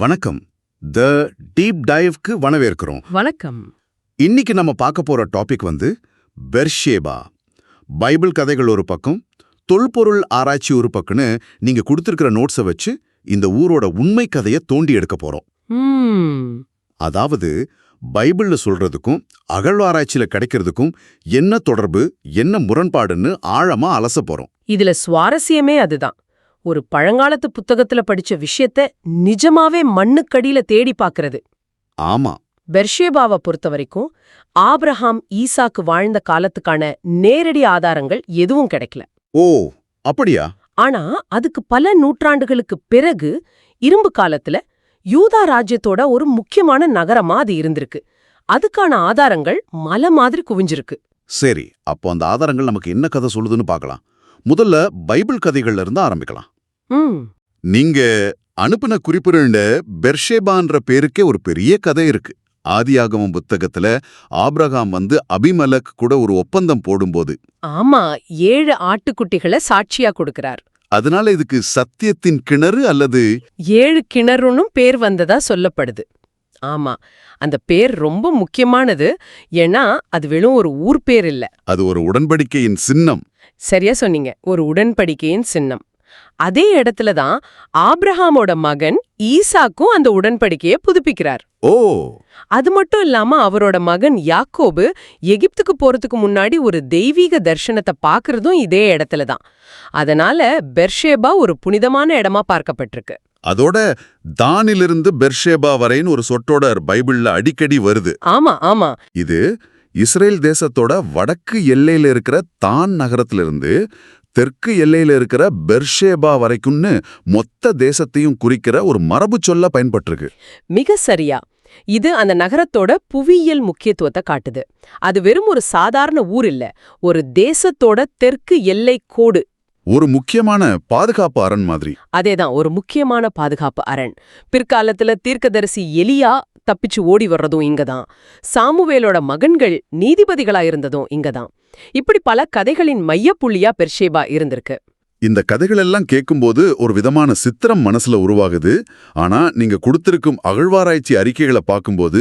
வணக்கம். The deep டைவ்க்கு வரவேற்கிறோம் வணக்கம். இன்னைக்கு நம்ம பார்க்க போற டாபிக் வந்து பெர்ஷேபா. பைபிள் கதைகள் ஒரு பக்கம் தொல்பொருள் ஆராய்ச்சி ஒரு பக்கம்னு நீங்க கொடுத்திருக்கிற நோட்ஸை வச்சு இந்த ஊரோட உண்மை கதையை தோண்டி எடுக்க போறோம். அதாவது பைபிள்ல சொல்றதுக்கும் அகழ்வாராய்ச்சியில கிடைக்கிறதுக்கும் என்ன தொடர்பு என்ன முரண்பாடுன்னு ஆழமா அலச போறோம். இதுல சுவாரஸ்யமே அதுதான். ஒரு பழங்காலத்து புத்தகத்துல படிச்ச விஷயத்த நிஜமாவே மண்ணுக்கடியில தேடி பார்க்கறது ஆமா. பெர்ஷேபாவை பொறுத்த வரைக்கும் ஆபிரகாம் ஈசாக்கு வாழ்ந்த காலத்துக்கான நேரடி ஆதாரங்கள் எதுவும் கிடைக்கல. ஓ அப்படியா? ஆனா அதுக்கு பல நூற்றாண்டுகளுக்கு பிறகு இரும்பு காலத்துல யூதா ராஜ்யத்தோட ஒரு முக்கியமான நகரமா அது இருந்திருக்கு. அதுக்கான ஆதாரங்கள் மலை மாதிரி குவிஞ்சிருக்கு. சரி அப்போ அந்த ஆதாரங்கள் நமக்கு என்ன கதை சொல்லுதுன்னு பார்க்கலாம் முதல்ல பைபிள் கதைகள்ல இருந்து ஆரம்பிக்கலாம். நீங்க அனுப்பின குறிப்பிட பெர்ஷேபான்ற பேருக்கே ஒரு பெரிய கதை இருக்கு. ஆதியாகமம் புத்தகத்துல ஆபிரகாம் வந்து அபிமலக் கூட ஒரு ஒப்பந்தம் போடும்போது. ஆமா ஏழு ஆட்டுக்குட்டிகளை சாட்சியா கொடுக்கறார். அதனால இதுக்கு சத்தியத்தின் கிணறு அல்லது ஏழு கிணறுனும் பேர் வந்ததா சொல்லப்படுது. ஆமா அந்த பேர் ரொம்ப முக்கியமானது. ஏன்னா அது வெறும் ஒரு ஊர் பேர் இல்ல. அது ஒரு உடன்படிக்கையின் சின்னம். சரியா சொன்னீங்க. ஒரு உடன்படிக்கையின் சின்னம். அதே இடத்துல தான் ஆப்ரஹாமோட மகன் ஈசாக்கும் அந்த உடன்படிக்கையை புதுப்பிக்கிறார். ஓ! அது மட்டும் இல்லாம அவரோட மகன் யாக்கோபு எகிப்துக்கு போறதுக்கு முன்னாடி ஒரு தெய்வீக தர்சனத்தை பார்க்கறதும் இதே இடத்துல தான். அதனால பெர்ஷேபா ஒரு புனிதமான இடமா பார்க்கப்பட்டிருக்கு. அதோட தானிலிருந்து பெர்ஷேபா வரைன்னு ஒரு சொற்றொடர் பைபிள்ல அடிக்கடி வருது. ஆமா ஆமா. இது இஸ்ரேல் தேசத்தோட வடக்கு எல்லையில இருக்கிற தான் நகரத்திலிருந்து தெற்கு எல்லையில இருக்கிற பெர்ஷேபா வரைக்கும்னு மொத்த தேசத்தையும் குறிக்கிற ஒரு மரபு சொல்ல பயன்பட்டிருக்கு. மிக சரியா. இது அந்த நகரத்தோட புவியியல் முக்கியத்துவத்தை காட்டுது. அது வெறும் ஒரு சாதாரண ஊர் இல்ல ஒரு தேசத்தோட தெற்கு எல்லை கோடு. ஒரு முக்கியமான பாதுகாப்பு அரண் மாதிரி. அதேதான் ஒரு முக்கியமான பாதுகாப்பு அரண். பிற்காலத்துல தீர்க்கதரிசி எலியா தப்பிச்சு ஓடி வர்றதும் இங்கதான். சாமுவேலோட மகன்கள் நீதிபதிகளா இருந்ததும் இங்கதான். இப்படி பல கதைகளின் மையப்புள்ளியா பெர்ஷேபா இருந்திருக்கு. இந்த கதைகளெல்லாம் கேட்கும்போது ஒரு விதமான சித்திரம் மனசுல உருவாகுது. ஆனா நீங்க கொடுத்திருக்கும் அகழ்வாராய்ச்சி அறிக்கைகளை பார்க்கும்போது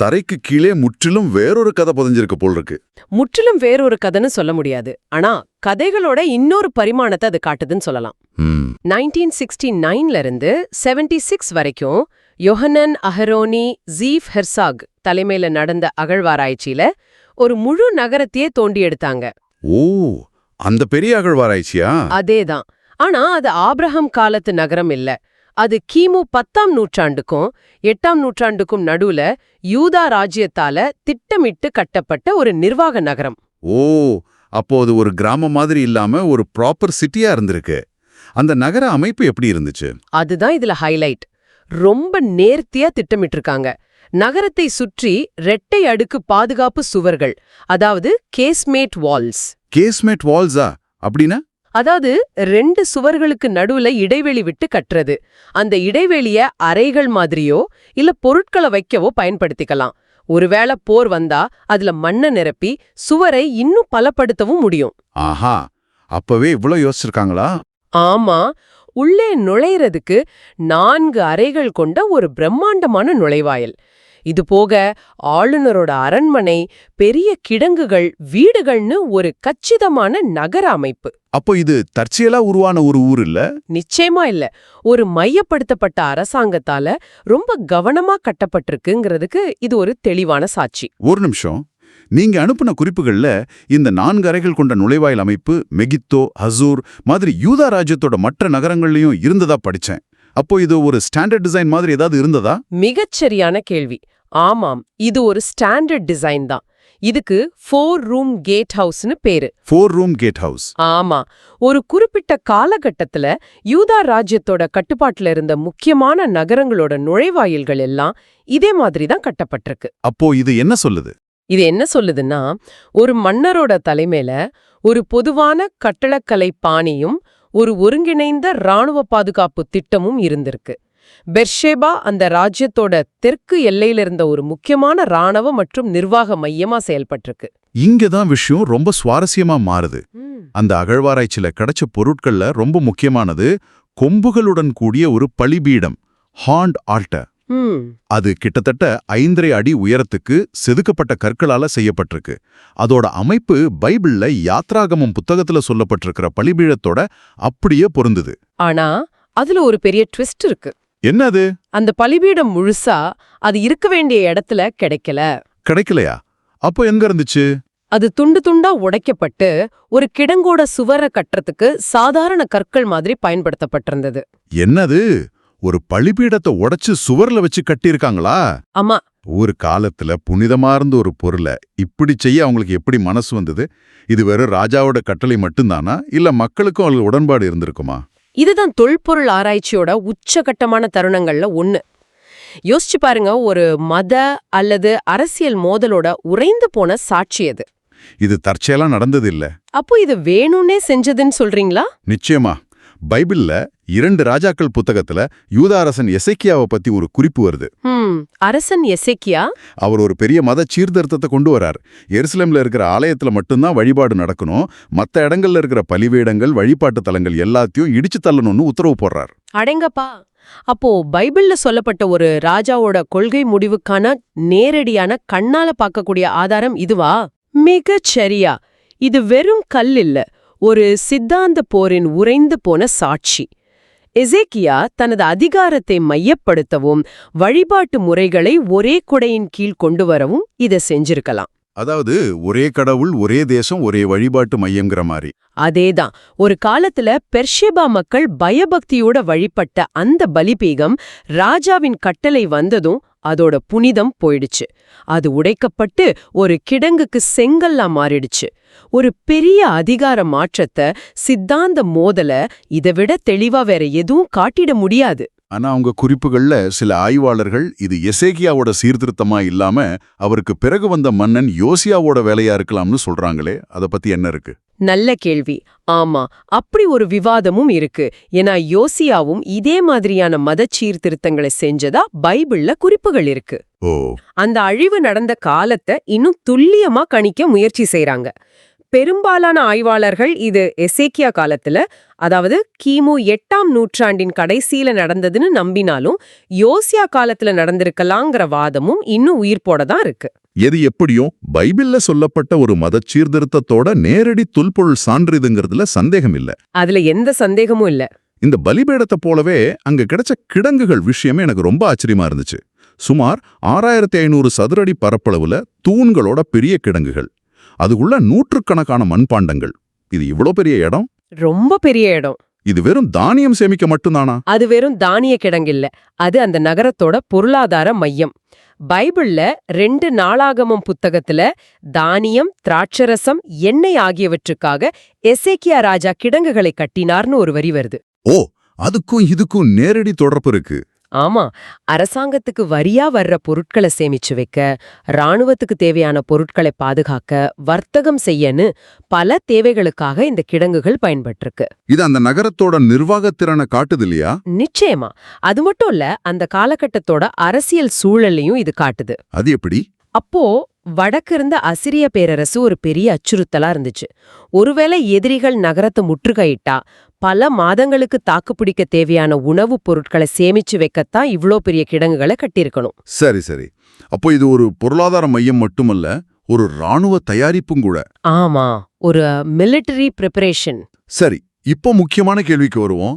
தரைக்கு கீழே முற்றிலும் வேறொரு கதை புதைஞ்சிருக்கு போல் இருக்கு முற்றிலும் வேறொரு கதைன்னு சொல்ல முடியாது. ஆனா கதைகளோட இன்னொரு பரிமாணத்தை அது காட்டுதுன்னு சொல்லலாம். நைன்டீன் சிக்ஸ்டி நைன்ல இருந்து செவன்டி சிக்ஸ் வரைக்கும் யொஹனன் அஹரோனி ஜீஃப் ஹெர்சாக் தலைமையில நடந்த அகழ்வாராய்ச்சியில ஒரு முழு நகரத்தையே தோண்டி எடுத்தாங்க. ஓ அந்த பெரிய அகழ்வாராய்ச்சியா? அதேதான். ஆனா அது ஆப்ரஹாம் காலத்து நகரம் இல்ல. அது கிமு பத்தாம் நூற்றாண்டுக்கும் எட்டாம் நூற்றாண்டுக்கும் நடுவுல யூதா ராஜ்யத்தால திட்டமிட்டு கட்டப்பட்ட ஒரு நிர்வாக நகரம். ஓ அப்போ அது ஒரு கிராமம் மாதிரி இல்லாம ஒரு ப்ராப்பர் சிட்டியா இருந்திருக்கு. அந்த நகர அமைப்பு எப்படி இருந்துச்சு? அதுதான் இதுல ஹைலைட். ரொம்ப நேர்த்தியா திட்டமிட்டிருக்காங்க. நகரத்தை சுற்றி ரெட்டை அடுக்கு பாதுகாப்பு சுவர்கள் அதாவது கேஸ்மேட் வால்ஸ் கேஸ்மேட் வால்ஸா அப்படின்னா? அதாவது ரெண்டு சுவர்களுக்கு நடுவுல இடைவெளி விட்டு கட்டுறது. அந்த இடைவெளிய அறைகள் மாதிரியோ இல்ல பொருட்களை வைக்கவோ பயன்படுத்திக்கலாம். ஒருவேளை போர் வந்தா அதுல மண்ணை நிரப்பி சுவரை இன்னும் பலப்படுத்தவும் முடியும். ஆஹா! அப்பவே இவ்ளோ யோசிச்சிருக்காங்களா? ஆமா! உள்ளே நுழையறதுக்கு நான்கு அறைகள் கொண்ட ஒரு பிரம்மாண்டமான நுழைவாயில். இது போக ஆளுநரோட அரண்மனை பெரிய கிடங்குகள் வீடுகள்னு ஒரு கச்சிதமான நகர அமைப்பு. அப்போ இது தற்செயலா உருவான ஒரு ஊர் இல்ல? நிச்சயமா இல்ல. ஒரு மையப்படுத்தப்பட்ட அரசாங்கத்தால ரொம்ப கவனமா கட்டப்பட்டிருக்குங்கிறதுக்கு இது ஒரு தெளிவான சாட்சி. ஒரு நிமிஷம். நீங்க அனுப்புன குறிப்புகள்ல இந்த நான்கு அறைகள் கொண்ட நுழைவாயில் அமைப்பு மெகித்தோ ஹசூர் மாதிரி யூதா ராஜ்யத்தோட மற்ற நகரங்கள்லயும் இருந்ததா படிச்சேன். அப்போ இது ஒரு ஸ்டாண்டர்ட் டிசைன் மாதிரி ஏதாவது இருந்ததா? மிகச்சரியான கேள்வி. ஆமாம் இது ஒரு ஸ்டாண்டர்ட் டிசைன் தான். இதுக்கு ஃபோர் ரூம் கேட் ஹவுஸ்னு பேரு. Four room gate house. ஆமா ஒரு குறிப்பிட்ட காலகட்டத்துல யூதா ராஜ்யத்தோட கட்டுப்பாட்டுல இருந்த முக்கியமான நகரங்களோட நுழைவாயில்கள் எல்லாம் இதே மாதிரி தான் கட்டப்பட்டிருக்கு. அப்போ இது என்ன சொல்லுது? இது என்ன சொல்லுதுன்னா ஒரு மன்னரோட தலைமையில ஒரு பொதுவான கட்டடக்கலை பாணியும் ஒரு ஒருங்கிணைந்த ராணுவ பாதுகாப்பு திட்டமும் இருந்திருக்கு. பெர்ஷேபா அந்த ராஜ்யத்தோட தெற்கு எல்லையில இருந்த ஒரு முக்கியமான ராணுவ மற்றும் நிர்வாக மையமா செயல்பட்டிருக்கு. இங்கதான் விஷயம் ரொம்ப சுவாரஸ்யமா மாறுது. அந்த அகழ்வாராய்ச்சியில கிடைச்ச பொருட்கள்ல ரொம்ப முக்கியமானது கொம்புகளுடன் கூடிய ஒரு பலிபீடம் ஹாண்ட் ஆல்டர். அது கிட்டத்தட்ட ஐந்தரை அடி உயரத்துக்கு செதுக்கப்பட்ட கற்களால செய்யப்பட்டிருக்கு. அதோட அமைப்பு பைபிள்ல யாத்ராகமம் புத்தகத்துல சொல்லப்பட்டிருக்கிற பலிபீடத்தோட அப்படியே பொருந்துது. ஆனா அதுல ஒரு பெரிய ட்விஸ்ட் இருக்கு. என்னது அந்த பலிபீடம் முழுசா அது இருக்க வேண்டிய இடத்துல கிடைக்கல. கிடைக்கலையா? அப்போ எங்க இருந்துச்சு? அது துண்டு துண்டா உடைக்கப்பட்டு ஒரு கிடங்கோட சுவரை கட்டுறதுக்கு சாதாரண கற்கள் மாதிரி பயன்படுத்தப்பட்டிருந்தது. என்னது? ஒரு பலிபீடத்தை உடைச்சு சுவர்ல வச்சு கட்டியிருக்காங்களா? ஆமா. ஒரு காலத்துல புனிதமா இருந்த ஒரு பொருளை இப்படி செய்ய அவங்களுக்கு எப்படி மனசு வந்தது? இது வெறும் ராஜாவோட கட்டளை மட்டும்தானா? இல்ல மக்களுக்கும் அவங்களுக்கு உடன்பாடு இருந்திருக்குமா? இதுதான் தொல்பொருள் ஆராய்ச்சியோட உச்சகட்டமான தருணங்கள்ல ஒண்ணு. யோசிச்சு பாருங்க ஒரு மத அல்லது அரசியல் மோதலோட உறைந்து போன சாட்சி அது. இது தற்செயலா நடந்தது இல்ல. அப்போ இது வேணும்னே செஞ்சதுன்னு சொல்றீங்களா? நிச்சயமா. பைபிள்ல இரண்டு ராஜாக்கள் புத்தகத்துல யூதா அரசன் எசேக்கியாவை பத்தி ஒரு குறிப்பு வருது. அரசன் எசேக்கியா? அவர் ஒரு பெரிய மத சீர்திருத்தத்தை கொண்டு வரார். எருசலேம்ல இருக்கிற ஆலயத்துல மட்டும்தான் வழிபாடு நடக்கணும். மத்த இடங்கள்ல இருக்கிற பலிவேடங்கள் வழிபாட்டு தலங்கள் எல்லாத்தையும் இடிச்சு தள்ளணும்னு உத்தரவு போடுறார். அடேங்கப்பா அப்போ பைபிள்ல சொல்லப்பட்ட ஒரு ராஜாவோட கொள்கை முடிவுக்கான நேரடியான கண்ணால பார்க்கக்கூடிய ஆதாரம் இதுவா? மிகச் சரியா இது வெறும் கல் இல்ல. ஒரு சித்தாந்த போரின் உறைந்து போன சாட்சி. எசேக்கியா தனது அதிகாரத்தை மையப்படுத்தவும் வழிபாட்டு முறைகளை ஒரே குடையின் கீழ் கொண்டு வரவும் இதை செஞ்சிருக்கலாம். அதாவது ஒரே கடவுள் ஒரே தேசம் ஒரே வழிபாட்டு மையங்கிற மாதிரி. அதேதான். ஒரு காலத்துல பெர்ஷெபா மக்கள் பயபக்தியோட வழிபட்ட அந்த பலிபீகம் ராஜாவின் கட்டளை வந்ததும் அதோட புனிதம் போயிடுச்சு. அது உடைக்கப்பட்டு ஒரு கிடங்குக்கு செங்கல்லா மாறிடுச்சு. ஒரு பெரிய அதிகார மாற்றத்தை சித்தாந்த மோதல இதை விட தெளிவா வேற எதுவும் காட்டிட முடியாது. ஆனா அவங்க குறிப்புகள்ல சில ஆய்வாளர்கள் இது எசேக்கியாவோட சீர்திருத்தமா இல்லாம அவருக்கு பிறகு வந்த மன்னன் யோசியாவோட வேலையா இருக்கலாம்னு சொல்றாங்களே அத பத்தி என்ன இருக்கு? நல்ல கேள்வி. ஆமா அப்படி ஒரு விவாதமும் இருக்கு. ஏன்னா யோசியாவும் இதே மாதிரியான மத சீர்திருத்தங்களை செஞ்சதா பைபிள்ல குறிப்புகள் இருக்கு. அந்த அழிவு நடந்த காலத்தை இன்னும் துல்லியமா கணிக்க முயற்சி செய்றாங்க. பெரும்பாலான ஆய்வாளர்கள் இது எசேக்கியா காலத்துல அதாவது கிமு எட்டாம் நூற்றாண்டின் கடைசியில நடந்ததுன்னு நம்பினாலும் யோசியா காலத்துல நடந்திருக்கலாங்கிற வாதமும் இன்னும் உயிர்ப்போட தான் இருக்கு. எது எப்படியும் பைபிள்ல சொல்லப்பட்ட ஒரு மத சீர்திருத்தத்தோட நேரடி தொல்பொருள் சான்றிதுங்கிறதுல சந்தேகம் இல்ல. அதுல எந்த சந்தேகமும் இல்ல. இந்த பலிபீடத்தை போலவே அங்க கிடைச்ச கிடங்குகள் விஷயமே எனக்கு ரொம்ப ஆச்சரியமா இருந்துச்சு. சுமார் ஆறாயிரத்தி ஐநூறு சதுரடி பரப்பளவுல தூண்களோட பெரிய கிடங்குகள். அதுக்குள்ள நூற்றுக்கணக்கான மண்பாண்டங்கள். இது இவ்ளோ பெரிய இடம்? ரொம்ப பெரிய இடம். இது வெறும் தானியம் சேமிக்க மட்டும்தானா? அது வெறும் தானிய கிடங்கில்ல. அது அந்த நகரத்தோட பொருளாதார மையம். பைபிள்ல ரெண்டு நாளாகமம் புத்தகத்துல தானியம் திராட்சரசம் எண்ணெய் ஆகியவற்றுக்காக எசேக்கியா ராஜா கிடங்குகளை கட்டினார்னு ஒரு வரி வருது. ஓ அதுக்கும் இதுக்கும் நேரடி தொடர்பு இருக்கு. ஆமா. அரசாங்கத்துக்கு வரியா வர்ற பொருட்களை சேமிச்சு வைக்க ராணுவத்துக்கு தேவையான பொருட்களை பாதுகாக்க வர்த்தகம் செய்யன்னு பல தேவைகளுக்காக இந்த கிடங்குகள் பயன்பட்டிருக்கு. இது அந்த நகரத்தோட நிர்வாகத்திறனை காட்டுது இல்லையா? நிச்சயமா. அது மட்டும் இல்ல அந்த காலகட்டத்தோட அரசியல் சூழலையும் இது காட்டுது. அது எப்படி? அப்போ வடக்கு இருந்த அசிரிய பேரரசு ஒரு பெரிய அச்சுறுத்தலா இருந்துச்சு. ஒருவேளை எதிரிகள் நகரத்தை முற்றுகையிட்டா பல மாதங்களுக்கு தாக்குப்பிடிக்க தேவையான உணவுப் பொருட்களை சேமிச்சு வைக்கத்தான் இவ்ளோ பெரிய கிடங்குகளை கட்டியிருக்கணும். சரி சரி. அப்போ இது ஒரு பொருளாதார மையம் மட்டுமல்ல ஒரு ராணுவ தயாரிப்பும் கூட. ஆமா ஒரு மிலிட்டரி ப்ரிப்பரேஷன். சரி இப்போ முக்கியமான கேள்விக்கு வருவோம்.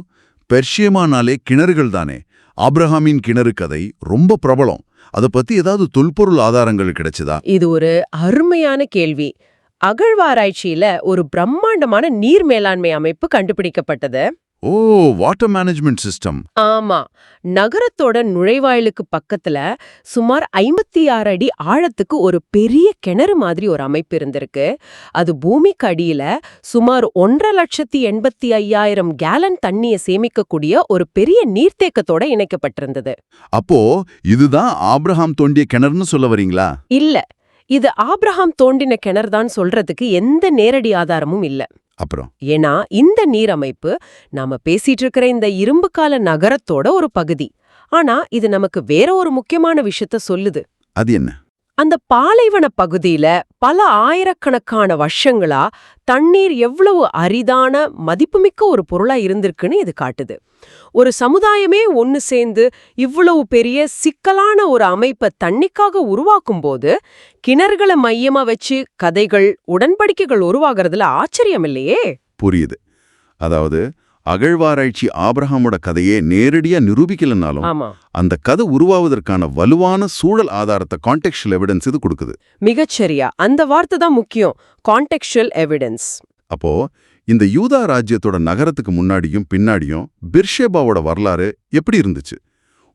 பெர்ஷியமானாலே கிணறுகள் தானே? ஆப்ரஹாமின் கிணறு கதை ரொம்ப பிரபலம். அத பத்தி ஏதாவது தொல்பொருள் ஆதாரங்கள் கிடைச்சதா? இது ஒரு அருமையான கேள்வி. அகழ்வாராய்ச்சியில ஒரு பிரம்மாண்டமான நீர் மேலாண்மை அமைப்பு கண்டுபிடிக்கப்பட்டது. ஓ வாட்டர் மேனேஜ்மெண்ட் சிஸ்டம் ஆமா. நகரத்தோட நுழைவாயிலுக்கு பக்கத்துல சுமார் ஐம்பத்தி ஆறு அடி ஆழத்துக்கு ஒரு பெரிய கிணறு மாதிரி ஒரு அமைப்பு இருந்திருக்கு. அது பூமிக்கு அடியில சுமார் ஒன்றரை லட்சத்தி எண்பத்தி ஐயாயிரம் கேலன் தண்ணியை சேமிக்கக்கூடிய ஒரு பெரிய நீர்த்தேக்கத்தோட இணைக்கப்பட்டிருந்தது. அப்போ இதுதான் ஆப்ரஹாம் தோண்டிய கிணறுன்னு சொல்ல வரீங்களா? இல்ல. இது ஆப்ரஹாம் தோண்டின கிணறுதான் சொல்றதுக்கு எந்த நேரடி ஆதாரமும் இல்ல. அப்புறம்? ஏன்னா இந்த நீரமைப்பு நாம பேசிட்டு இருக்கிற இந்த இரும்பு கால நகரத்தோட ஒரு பகுதி. ஆனா இது நமக்கு வேற ஒரு முக்கியமான விஷயத்த சொல்லுது. அது என்ன? அந்த பாலைவன பகுதியில பல ஆயிரக்கணக்கான வருஷங்களா தண்ணீர் எவ்வளவு அரிதான மதிப்புமிக்க ஒரு பொருளா இருந்திருக்குன்னு இது காட்டுது. ஒரு சமுதாயமே ஒன்னு சேர்ந்து இவ்வளவு பெரிய சிக்கலான ஒரு அமைப்பை தண்ணிக்காக உருவாக்கும் போது கிணறுகளை மையமா வச்சு கதைகள் உடன்படிக்கைகள் உருவாகிறதுல ஆச்சரியம் இல்லையே புரியுது. அதாவது அகழ்வாராய்ச்சி ஆபிரஹாமோட கதையே நேரடியா நிரூபிக்கலனாலும் அந்த கதை உருவாவதற்கான வலுவான சூழல் ஆதாரத்தை கான்டெக்சுவல் எவிடன்ஸ் இது கொடுக்குது. மிகச்சரியா. அந்த வார்த்தை தான் முக்கியம். கான்டெக்சுவல் எவிடன்ஸ் அப்போ இந்த யூதா ராஜ்யத்தோட நகரத்துக்கு முன்னாடியும் பின்னாடியும் பிர்ஷேபாவோட வரலாறு எப்படி இருந்துச்சு?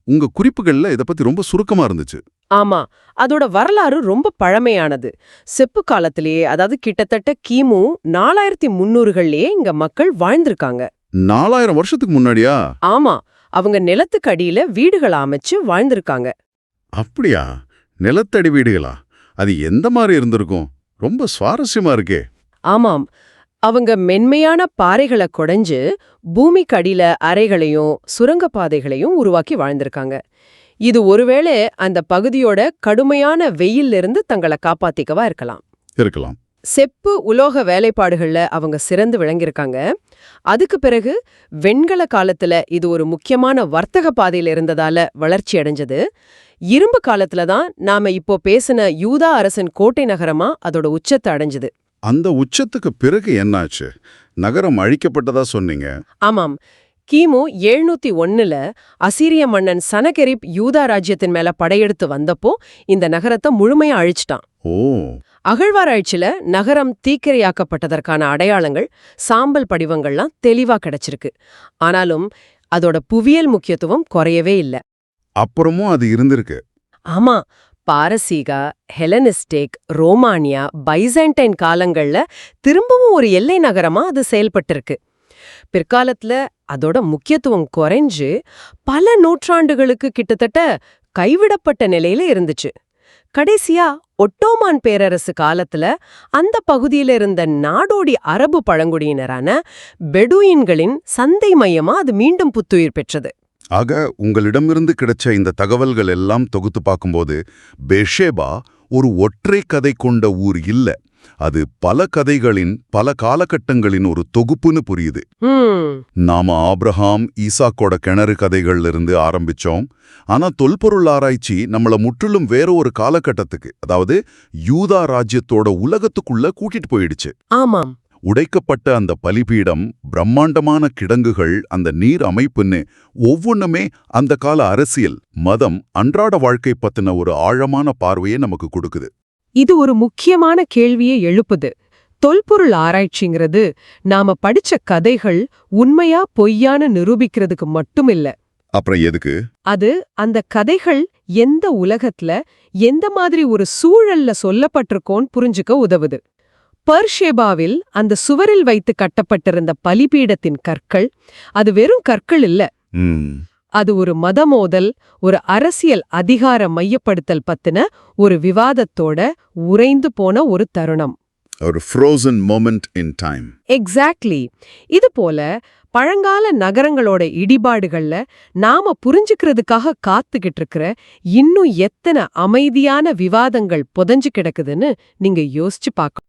உங்க குறிப்புகள்ல இத பத்தி ரொம்ப சுருக்கமா இருந்துச்சு. ஆமா. அதோட வரலாறு ரொம்ப பழமையானது. செப்பு காலத்திலேயே அதாவது கிட்டத்தட்ட கிமு நாலாயிரத்தி முன்னூறுகள்லயே இங்க மக்கள் வாழ்ந்திருக்காங்க. நாலாயிரம் வருஷத்துக்கு முன்னாடியா? ஆமா. அவங்க நிலத்துக்கு அடியில வீடுகள் அமைச்சு வாழ்ந்திருக்காங்க. அப்படியா? நிலத்தடி வீடுகளா? அது எந்த மாதிரி இருந்திருக்கும்? ரொம்ப சுவாரஸ்யமா இருக்கே. ஆமாம். அவங்க மென்மையான பாறைகளை கொடைஞ்சு பூமிக்கு அடியில அறைகளையும் சுரங்கப்பாதைகளையும் உருவாக்கி வாழ்ந்திருக்காங்க. இது ஒருவேளை அந்த பகுதியோட கடுமையான வெயில்ல இருந்து தங்களை காப்பாத்திக்கவா இருக்கலாம். இருக்கலாம். செப்பு உலோக வேலைப்பாடுகள்ல அவங்க சிறந்து விளங்கியிருக்காங்க. அதுக்கு பிறகு வெண்கல காலத்துல இது ஒரு முக்கியமான வர்த்தக பாதையில இருந்ததால வளர்ச்சி அடைஞ்சது. இரும்பு காலத்துல தான் நாம இப்போ பேசின யூதா அரசன் கோட்டை நகரமா அதோட உச்சத்தை அடைஞ்சது. அந்த உச்சத்துக்கு பிறகு என்னாச்சு? நகரம் அழிக்கப்பட்டதா சொன்னீங்க. ஆமாம். கிமு எழுநூத்தி ஒன்னுல அசீரிய மன்னன் சனகெரிப் யூதா ராஜ்யத்தின் மேல படையெடுத்து வந்தப்போ இந்த நகரத்தை முழுமையா அழிச்சிட்டான். ஓ. அகழ்வாராய்ச்சில நகரம் தீக்கிரையாக்கப்பட்டதற்கான அடையாளங்கள் சாம்பல் படிவங்கள்லாம் தெளிவா கிடைச்சிருக்கு. ஆனாலும் அதோட புவியியல் முக்கியத்துவம் குறையவே இல்ல. அப்புறமும் அது இருந்திருக்கு. ஆமா பாரசீகா ஹெலனிஸ்டிக் ரோமானியா பைசைன்டைன் காலங்கள்ல திரும்பவும் ஒரு எல்லை நகரமா அது செயல்பட்டிருக்கு. பிற்காலத்துல அதோட முக்கியத்துவம் குறைஞ்சு பல நூற்றாண்டுகளுக்கு கிட்டத்தட்ட கைவிடப்பட்ட நிலையில இருந்துச்சு. கடைசியா ஒட்டோமான் பேரரசு காலத்துல அந்த பகுதியில இருந்த நாடோடி அரபு பழங்குடியினரான பெடுயின்களின் சந்தை மையமா அது மீண்டும் புத்துயிர் பெற்றது. ஆக உங்களிடமிருந்து கிடைச்ச இந்த தகவல்கள் எல்லாம் தொகுத்து பார்க்கும்போது பெஷேபா ஒரு ஒற்றை கதை கொண்ட ஊர் இல்ல. அது பல கதைகளின் பல காலகட்டங்களின் ஒரு தொகுப்புன்னு புரியுது. நாம ஆப்ரஹாம் ஈசாக்கோட கிணறு கதைகள்ல இருந்து ஆரம்பிச்சோம். ஆனா தொல்பொருள் ஆராய்ச்சி நம்மள முற்றிலும் வேற ஒரு காலகட்டத்துக்கு அதாவது யூதா ராஜ்யத்தோட உலகத்துக்குள்ள கூட்டிட்டு போயிடுச்சு. ஆமாம். உடைக்கப்பட்ட அந்த பலிபீடம் பிரம்மாண்டமான கிடங்குகள் அந்த நீர் அமைப்புன்னு ஒவ்வொன்றுமே அந்த கால அரசியல் மதம் அன்றாட வாழ்க்கை பத்தின ஒரு ஆழமான பார்வையை நமக்கு கொடுக்குது. இது ஒரு முக்கியமான கேள்வியை எழுப்புது. தொல்பொருள் ஆராய்ச்சிங்கிறது நாம படிச்ச கதைகள் உண்மையா பொய்யான நிரூபிக்கிறதுக்கு மட்டுமில்ல. அப்புறம் எதுக்கு? அது அந்த கதைகள் எந்த உலகத்துல எந்த மாதிரி ஒரு சூழல்ல சொல்லப்பட்டிருக்கோன்னு புரிஞ்சுக்க உதவுது. பர்ஷேபாவில் அந்த சுவரில் வைத்து கட்டப்பட்டிருந்த பலிபீடத்தின் கற்கள் அது வெறும் கற்கள் இல்ல. அது ஒரு மதமோதல் ஒரு அரசியல் அதிகார மையப்படுத்தல் பத்தின ஒரு விவாதத்தோட உறைந்து போன ஒரு தருணம். ஒரு frozen moment in time exactly இது போல பழங்கால நகரங்களோட இடிபாடுகள்ல நாம புரிஞ்சுக்கிறதுக்காக காத்துக்கிட்டு இருக்கிற இன்னும் எத்தனை அமைதியான விவாதங்கள் புதஞ்சு கிடக்குதுன்னு நீங்க யோசிச்சு பார்க்க